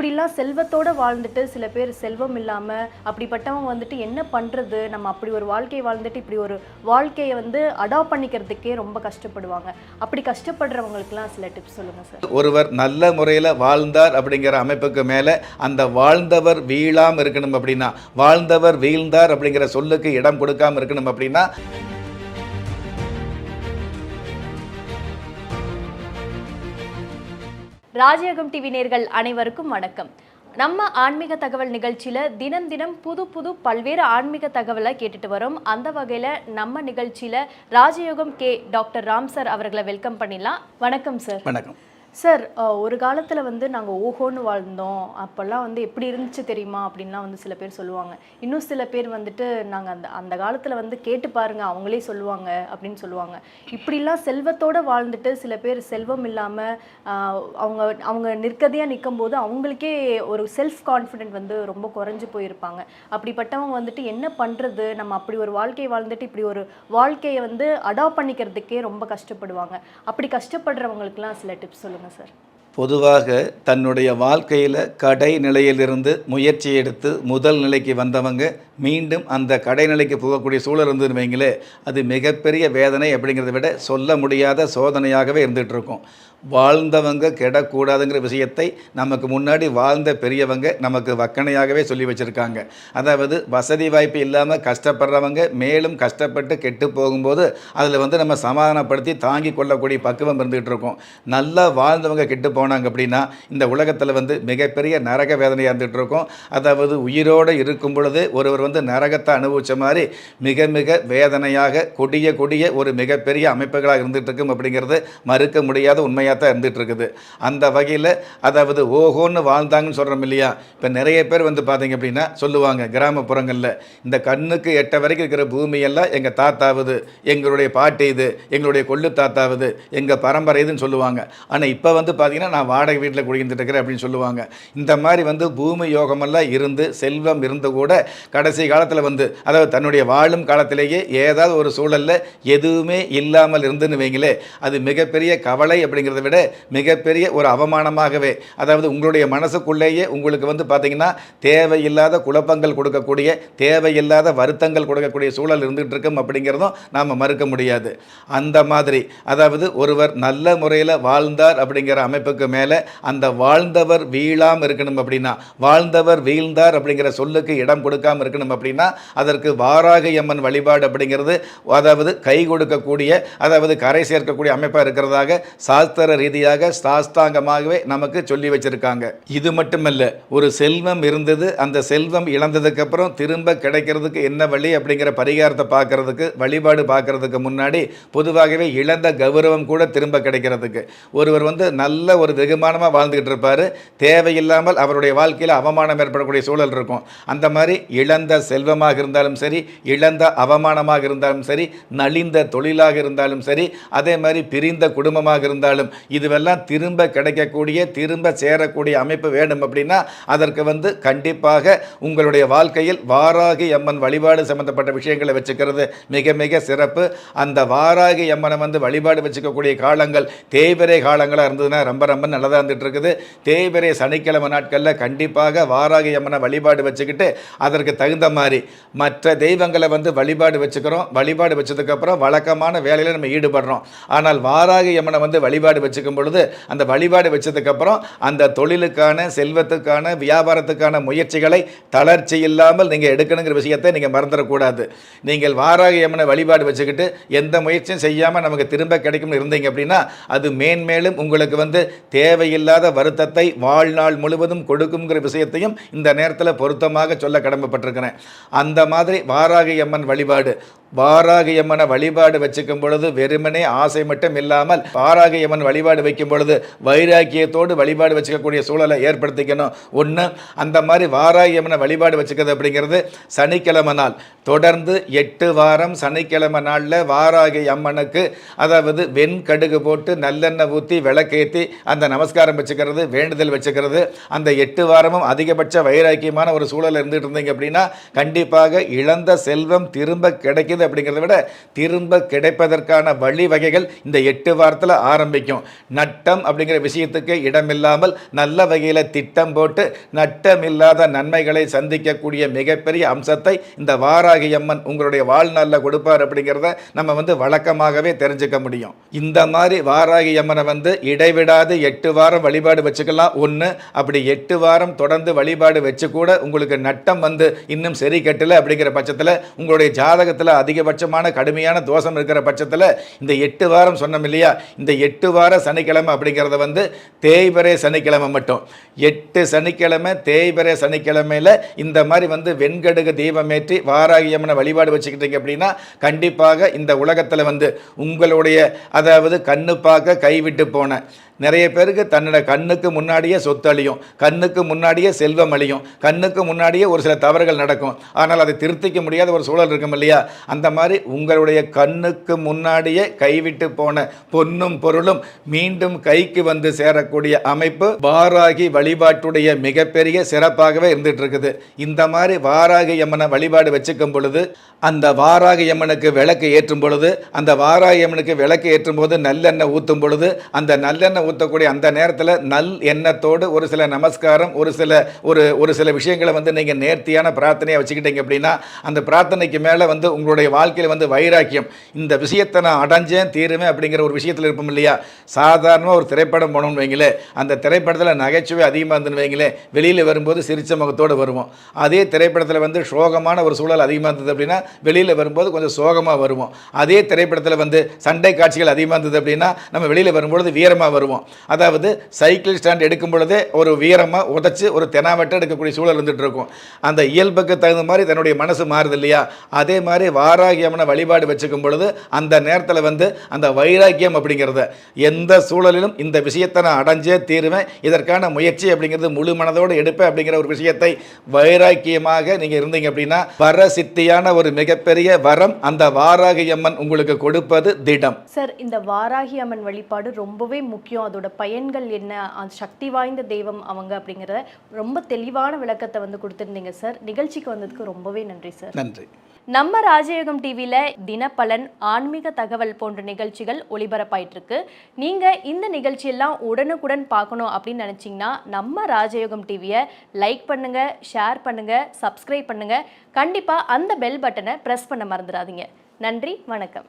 இப்படிலாம் செல்வத்தோடு வாழ்ந்துட்டு சில பேர் செல்வம் இல்லாமல் அப்படிப்பட்டவங்க வந்துட்டு என்ன பண்ணுறது நம்ம அப்படி ஒரு வாழ்க்கையை வாழ்ந்துட்டு இப்படி ஒரு வாழ்க்கையை வந்து அடாப்ட் பண்ணிக்கிறதுக்கே ரொம்ப கஷ்டப்படுவாங்க. அப்படி கஷ்டப்படுறவங்களுக்குலாம் சில டிப்ஸ் சொல்லுங்கள் சார் ஒருவர் நல்ல முறையில் வாழ்ந்தார் அப்படிங்கிற அமைப்புக்கு மேலே அந்த வாழ்ந்தவர் வீழாம இருக்கணும் அப்படின்னா வாழ்ந்தவர் வீழ்ந்தார் அப்படிங்கிற சொல்லுக்கு இடம் கொடுக்காம இருக்கணும் அப்படின்னா ராஜயோகம் டிவி நேர்கள் அனைவருக்கும் வணக்கம். நம்ம ஆன்மீக தகவல் நிகழ்ச்சியில தினம் தினம் புது புது பல்வேறு ஆன்மீக தகவலை கேட்டுட்டு வரோம். அந்த வகையில நம்ம நிகழ்ச்சியில ராஜயோகம் கே டாக்டர் ராம் சார் அவர்களை வெல்கம் பண்ணிடலாம். வணக்கம் சார். வணக்கம். சார் ஒரு காலத்தில் வந்து நாங்கள் ஓஹோன்னு வாழ்ந்தோம். அப்போல்லாம் வந்து எப்படி இருந்துச்சு தெரியுமா? அப்படின்லாம் வந்து சில பேர் சொல்லுவாங்க. இன்னும் சில பேர் வந்துட்டு நாங்கள் அந்த அந்த காலத்தில் வந்து கேட்டு பாருங்கள் அவங்களே சொல்லுவாங்க அப்படின்னு சொல்லுவாங்க. இப்படிலாம் செல்வத்தோடு வாழ்ந்துட்டு சில பேர் செல்வம் இல்லாமல் அவங்க அவங்க நிற்கதையாக நிற்கும் போது அவங்களுக்கே ஒரு செல்ஃப் கான்ஃபிடென்ட் வந்து ரொம்ப குறைஞ்சி போயிருப்பாங்க. அப்படிப்பட்டவங்க வந்துட்டு என்ன பண்ணுறது நம்ம அப்படி ஒரு வாழ்க்கையை வாழ்ந்துட்டு இப்படி ஒரு வாழ்க்கையை வந்து அடாப்ட் பண்ணிக்கிறதுக்கே ரொம்ப கஷ்டப்படுவாங்க. அப்படி கஷ்டப்படுறவங்களுக்குலாம் சில டிப்ஸ் சொல்லுங்கள் சார் பொதுவாக தன்னுடைய வாழ்க்கையில் கடை நிலையிலிருந்து முயற்சி எடுத்து முதல் நிலைக்கு வந்தவங்க மீண்டும் அந்த கடை நிலைக்கு போகக்கூடிய சூழல் இருந்ததுன்னு வைங்களே அது மிகப்பெரிய வேதனை அப்படிங்கிறத விட சொல்ல முடியாத சோதனையாகவே இருந்துகிட்டு இருக்கும். வாழ்ந்தவங்க கெடக்கூடாதுங்கிற விஷயத்தை நமக்கு முன்னாடி வாழ்ந்த பெரியவங்க நமக்கு வக்கணையாகவே சொல்லி வச்சுருக்காங்க. அதாவது வசதி வாய்ப்பு இல்லாமல் கஷ்டப்படுறவங்க மேலும் கஷ்டப்பட்டு கெட்டு போகும்போது அதில் வந்து நம்ம சமாதானப்படுத்தி தாங்கி கொள்ளக்கூடிய பக்குவம் இருந்துகிட்டு இருக்கோம். நல்லா வாழ்ந்தவங்க கெட்டு போனாங்க அப்படின்னா இந்த உலகத்தில் வந்து மிகப்பெரிய நரக வேதனையாக இருந்துகிட்டு இருக்கோம். அதாவது உயிரோடு இருக்கும் பொழுது ஒருவர் வந்து நரகத்தை அனுபவித்த மாதிரி மிக மிக வேதனையாக கொடிய கொடிய ஒரு மிகப்பெரிய அமைப்புகளாக இருந்துகிட்டு இருக்கும் அப்படிங்கிறது மறுக்க முடியாத உண்மையாக தான் இருந்துகிட்டு இருக்குது அந்த வகையில் அதாவது ஓஹோன்னு வாழ்ந்தாங்கன்னு சொல்கிறோம் இல்லையா? இப்போ நிறைய பேர் வந்து பார்த்தீங்க அப்படின்னா சொல்லுவாங்க கிராமப்புறங்களில் இந்த கண்ணுக்கு எட்ட வரைக்கும் இருக்கிற பூமியெல்லாம் எங்கள் தாத்தாவது எங்களுடைய பாட்டி இது எங்களுடைய கொள்ளு தாத்தாவது எங்கள் பரம்பரை இதுன்னு சொல்லுவாங்க. ஆனால் இப்போ வந்து பார்த்தீங்கன்னா நான் வாடகை வீட்டில் குடிந்துட்டு இருக்கிறேன் அப்படின்னு சொல்லுவாங்க. இந்த மாதிரி வந்து பூமி யோகமெல்லாம் இருந்து செல்வம் இருந்து கூட கடைசி காலத்தில் வந்து அதாவது தன்னுடைய வாழும் காலத்திலேயே ஏதாவது ஒரு சூழலில் எதுவுமே இல்லாமல் இருந்துன்னு வைங்களே அது மிகப்பெரிய கவலை அப்படிங்கிறத விட மிகப்பெரிய ஒரு அவமானமாகவே அதாவது உங்களுடைய மனசுக்குள்ளேயே உங்களுக்கு வந்து பார்த்தீங்கன்னா தேவையில்லாத குழப்பங்கள் கொடுக்கக்கூடிய தேவையில்லாத வருத்தங்கள் கொடுக்கக்கூடிய சூழல் இருந்துகிட்டு இருக்கும் அப்படிங்கிறதும் நாம் மறுக்க முடியாது. அந்த மாதிரி அதாவது ஒருவர் நல்ல முறையில் வாழ்ந்தார் அப்படிங்கிற அமைப்புக்கு மேலே அந்த வாழ்ந்தவர் வீழாமல் இருக்கணும் அப்படின்னா வாழ்ந்தவர் வீழ்ந்தார் அப்படிங்கிற சொல்லுக்கு இடம் கொடுக்காம இருக்கணும் அப்படின்னா அதற்கு வாராகி அம்மன் வழிபாடு அப்படிங்கிறது அதாவது கை கொடுக்கக்கூடிய அதாவது கரை சேர்க்கக்கூடிய அமைப்பாக இருக்கிறதாக சாஸ்திர ரீதியாக சாஸ்தாங்கமாகவே நமக்கு சொல்லி வச்சிருக்காங்க. இது மட்டுமல்ல ஒரு செல்வம் இருந்தது அந்த செல்வம் இழந்ததுக்கு அப்புறம் திரும்ப கிடைக்கிறதுக்கு என்ன வழி அப்படிங்கிற பரிகாரத்தை பார்க்கறதுக்கு வழிபாடு பார்க்கறதுக்கு முன்னாடி பொதுவாகவே இழந்த கௌரவம் கூட திரும்ப கிடைக்கிறதுக்கு. ஒருவர் வந்து நல்ல ஒரு வெகுமானமாக வாழ்ந்துக்கிட்டு இருப்பார். தேவையில்லாமல் அவருடைய வாழ்க்கையில் அவமானம் ஏற்படக்கூடிய சூழல் இருக்கும். அந்த மாதிரி இழந்த செல்வமாக இருந்தாலும் சரி இழந்த அவமானமாக இருந்தாலும் சரி நலிந்த தொழிலாக இருந்தாலும் சரி அதே மாதிரி பிரிந்த குடும்பமாக இருந்தாலும் இதுவெல்லாம் திரும்ப கிடைக்கக்கூடிய திரும்ப சேரக்கூடிய அமைப்பு வேணும் அப்படின்னா அதற்கு வந்து கண்டிப்பாக உங்களுடைய வாழ்க்கையில் வாராகி அம்மன் வழிபாடு சம்பந்தப்பட்ட விஷயங்களை வச்சுக்கிறது மிக மிக சிறப்பு. அந்த வாராகி அம்மனை வந்து வழிபாடு வச்சுக்கக்கூடிய காலங்கள் தேய்பிரை காலங்களாக இருந்ததுன்னா ரொம்ப ரொம்ப நல்லதாக இருந்துட்டு இருக்குது தேய்பிரை சனிக்கிழமை நாட்களில் கண்டிப்பாக வாராகி அம்மனை வழிபாடு வச்சுக்கிட்டு அதற்கு தகுந்த மாதிரி மற்ற தெய்வங்களை வந்து வழிபாடு வச்சுக்கிறோம். வழிபாடு வச்சதுக்கப்புறம் வழக்கமான வேலையில் நம்ம ஈடுபடுறோம். ஆனால் வாராகி அம்மனை வந்து வழிபாடு வச்சுக்கும் பொழுது அந்த வழிபாடு வச்சதுக்கப்புறம் அந்த தொழிலுக்கான செல்வத்துக்கான வியாபாரத்துக்கான முயற்சிகளை தளர்ச்சி இல்லாமல் நீங்கள் எடுக்கணுங்கிற விஷயத்தை நீங்கள் மறந்துடக்கூடாது. நீங்கள் வாராகி அம்மனை வழிபாடு வச்சுக்கிட்டு எந்த முயற்சியும் செய்யாமல் நமக்கு திரும்ப கிடைக்கும்னு இருந்தீங்க அப்படின்னா அது மேன்மேலும் உங்களுக்கு வந்து தேவையில்லாத வருத்தத்தை வாழ்நாள் முழுவதும் கொடுக்குங்கிற விஷயத்தையும் இந்த நேரத்தில் பொருத்தமாக சொல்ல கடமைப்பட்டிருக்கிறேன். அந்த மாதிரி வாராகி அம்மன் வழிபாடு வாராகி அம்மனை வழிபாடு வச்சுக்கும் பொழுது வெறுமனே ஆசை மட்டும் இல்லாமல் வாராகி அம்மன் வழிபாடு வைக்கும் பொழுது வைராக்கியத்தோடு வழிபாடு வச்சுக்கக்கூடிய சூழலை ஏற்படுத்திக்கணும். ஒன்று அந்த மாதிரி வாராகி வழிபாடு வச்சுக்கிறது அப்படிங்கிறது சனிக்கிழமை நாள். தொடர்ந்து எட்டு வாரம் சனிக்கிழமை நாளில் வாராகி அம்மனுக்கு அதாவது வெண்கடுகு போட்டு நல்லெண்ணெய் ஊற்றி விளக்கேற்றி அந்த நமஸ்காரம் வச்சுக்கிறது வேண்டுதல் வச்சுக்கிறது. அந்த எட்டு வாரமும் அதிகபட்ச வைராக்கியமான ஒரு சூழல் இருந்துகிட்டு இருந்தீங்க அப்படின்னா கண்டிப்பாக இழந்த செல்வம் திரும்ப கிடைக்குது அப்படிங்கிறத விட திரும்ப கிடைப்பதற்கான வழிவகைகள் இந்த எட்டு வாரத்தில் ஆரம்பிக்கும். நட்டம் அப்படிங்கிற விஷயத்துக்கு இடமில்லாமல் நல்ல வகையில் திட்டம் போட்டு நட்டமில்லாத நன்மைகளை சந்திக்கக்கூடிய மிகப்பெரிய அம்சத்தை இந்த வாராகி அம்மன் உங்களுடைய வாழ்நாளில் கொடுப்பார் அப்படிங்கிறத நம்ம வந்து வழக்கமாகவே தெரிஞ்சுக்க முடியும். இந்த மாதிரி வாராகி அம்மனை வந்து இடைவிடாது எட்டு வாரம் வழிபாடு வச்சுக்கலாம். ஒன்று அப்படி எட்டு வாரம் தொடர்ந்து வழிபாடு வச்சு கூட உங்களுக்கு நட்டம் வந்து இன்னும் சரி கட்டலை அப்படிங்கிற பட்சத்தில் உங்களுடைய ஜாதகத்தில் அதிகபட்சமான கடுமையான தோஷம் இருக்கிற பட்சத்தில் இந்த எட்டு வாரம் சொன்னோம் இல்லையா இந்த எட்டு வாரம் வார சனிக்கிழமை அப்படிங்கிறத வந்து தேய்பிறை சனிக்கிழமை மட்டும். எட்டு சனிக்கிழமை தேய்பிறை சனிக்கிழமையில் இந்த மாதிரி வந்து வெண்கடுகு தீபமேற்றி வாராகியம்னு வழிபாடு வச்சுக்கிட்டீங்க அப்படின்னா கண்டிப்பாக இந்த உலகத்தில் வந்து உங்களுடைய அதாவது கண்ணு பார்க்க கைவிட்டு போன நிறைய பேருக்கு தன்னோட கண்ணுக்கு முன்னாடியே சொத்து அழியும் கண்ணுக்கு முன்னாடியே செல்வம் அழியும் கண்ணுக்கு முன்னாடியே ஒரு சில தவறுகள் நடக்கும். ஆனால் அதை திருத்திக்க முடியாத ஒரு சூழல் இருக்கும் இல்லையா? அந்த மாதிரி உங்களுடைய கண்ணுக்கு முன்னாடியே கைவிட்டு போன பொன்னும் பொருளும் மீண்டும் கைக்கு வந்து சேரக்கூடிய அமைப்பு வாராகி வழிபாட்டுடைய மிகப்பெரிய சிறப்பாகவே இருந்துட்டு இருக்குது இந்த மாதிரி வாராகி அம்மனை வழிபாடு வச்சுக்கும் பொழுது அந்த வாராகி அம்மனுக்கு விளக்கு ஏற்றும் பொழுது அந்த வாராகி அம்மனுக்கு விளக்கு ஏற்றும் போது நல்லெண்ணெய் ஊற்றும் பொழுது அந்த நல்லெண்ணெய் ஊற்றக்கூடிய அந்த நேரத்தில் நல் எண்ணத்தோடு ஒரு சில நமஸ்காரம் ஒரு சில ஒரு ஒரு சில விஷயங்களை வந்து நீங்கள் நேர்த்தியான பிரார்த்தனையாக வச்சுக்கிட்டீங்க அப்படின்னா அந்த பிரார்த்தனைக்கு மேலே வந்து உங்களுடைய வாழ்க்கையில் வந்து வைராக்கியம். இந்த விஷயத்தை நான் அடைஞ்சேன் தீருவேன் அப்படிங்கிற ஒரு விஷயத்தில் இருப்போம் இல்லையா? சாதாரணமாக ஒரு திரைப்படம் போனோம்னு வைங்களேன் அந்த திரைப்படத்தில் நகைச்சுவை அதிகமாக இருந்துன்னு வைங்களேன் வெளியில் வரும்போது சிரிச்ச முகத்தோடு வருவோம். அதே திரைப்படத்தில் வந்து சோகமான ஒரு சூழல் அதிகமாக இருந்தது அப்படின்னா வெளியில் வரும்போது கொஞ்சம் சோகமாக வருவோம். அதே திரைப்படத்தில் வந்து சண்டை காட்சிகள் அதிகமாக இருந்தது அப்படின்னா நம்ம வெளியில் வரும்பொழுது வீரமாக வருவோம். அதாவது சைக்கிள் ஸ்டாண்ட் எடுக்கும் பொழுதே ஒரு வீரமாக உதச்சி ஒரு தெனாவட்டை எடுக்கக்கூடிய சூழல் இருந்துட்டு இருக்கும். அந்த இயல்புக்கு தகுந்த மாதிரி தன்னுடைய மனசு மாறுது இல்லையா? அதே மாதிரி வாராகியமான வழிபாடு வச்சுக்கும் பொழுது அந்த நேரத்தில் வந்து அந்த வைராக்கியம் அப்படிங்கிறத எந்த சூழலிலும் இந்த விஷயத்தை நான் அடைஞ்சே தீருவேன். இதற்கான முயற்சி அப்படிங்கிறது முழு மனதோடு எடுப்பேன் அப்படிங்கிற ஒரு விஷயத்தை வைராக்கியமாக நீங்கள் இருந்தீங்க அப்படின்னா வர சித்தியான ஒரு மிகப்பெரிய வரம் அந்த வாராகி அம்மன் உங்களுக்கு கொடுப்பது திடம். சார் இந்த வாராகி அம்மன் வழிபாடு ரொம்பவே முக்கியம். அதோட பயன்கள் என்ன அது சக்தி வாய்ந்த தெய்வம் அவங்க அப்படிங்கிறத ரொம்ப தெளிவான விளக்கத்தை வந்து கொடுத்துருந்தீங்க சார். நிகழ்ச்சிக்கு வந்ததுக்கு ரொம்பவே நன்றி சார். நன்றி. நம்ம ராஜயோகம் டிவியில் தினப்பலன் ஆன்மீக தகவல் போன்ற நிகழ்ச்சிகள் ஒளிபரப்பாயிட்டு இருக்கு நீங்கள் இந்த நிகழ்ச்சியெல்லாம் உடனுக்குடன் பார்க்கணும் அப்படின்னு நினச்சிங்கன்னா நம்ம ராஜயோகம் டிவியை லைக் பண்ணுங்க ஷேர் பண்ணுங்க சப்ஸ்கிரைப் பண்ணுங்க. கண்டிப்பாக அந்த பெல் பட்டனை ப்ரெஸ் பண்ண மறந்துடாதீங்க. நன்றி வணக்கம்.